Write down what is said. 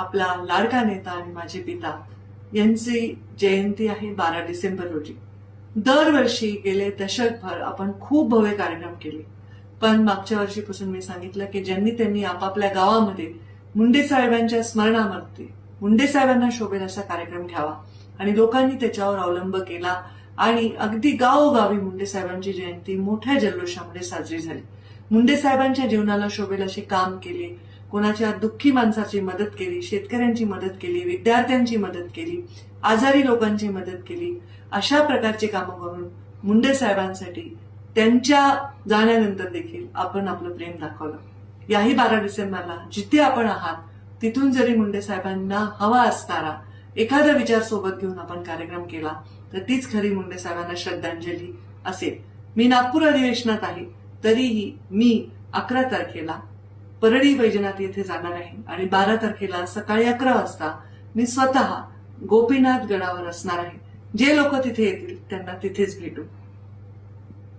आपला लाडका नेता आणि माझे पिता यांची जयंती आहे बारा डिसेंबर रोजी. दरवर्षी गेले दशकभर आपण खूप भव्य कार्यक्रम केले. पण मागच्या वर्षीपासून मी सांगितलं की ज्यांनी त्यांनी आपापल्या गावामध्ये मुंडे साहेबांच्या स्मरणामध्ये मुंडे साहेबांना शोभेल असा कार्यक्रम घ्यावा आणि लोकांनी त्याच्यावर अवलंब केला आणि अगदी गावोगावी मुंडे साहेबांची जयंती मोठ्या जल्लोषामध्ये साजरी झाली. मुंडे साहेबांच्या जीवनाला शोभेल असे काम केले. कोणाच्या दुःखी माणसाची मदत केली शेतकऱ्यांची मदत केली विद्यार्थ्यांची मदत केली आजारी लोकांची मदत केली अशा प्रकारची कामं करून मुंडे साहेबांसाठी त्यांच्या जाण्यानंतर देखील आपण आपलं प्रेम दाखवलं. याही बारा डिसेंबरला जिथे आपण आहात तिथून जरी मुंडे साहेबांना हवा असणारा एखादा विचार सोबत घेऊन आपण कार्यक्रम केला तर तीच खरी मुंडे साहेबांना श्रद्धांजली असेल. मी नागपूर अधिवेशनात आहे तरीही मी अकरा तारखेला परळी वैजनाथ येथे जाणार आहे. आणि बारा तारखेला सकाळी अकरा वाजता मी स्वतः गोपीनाथ गडावर असणार आहे. जे लोक तिथे येतील त्यांना तिथेच भेटू.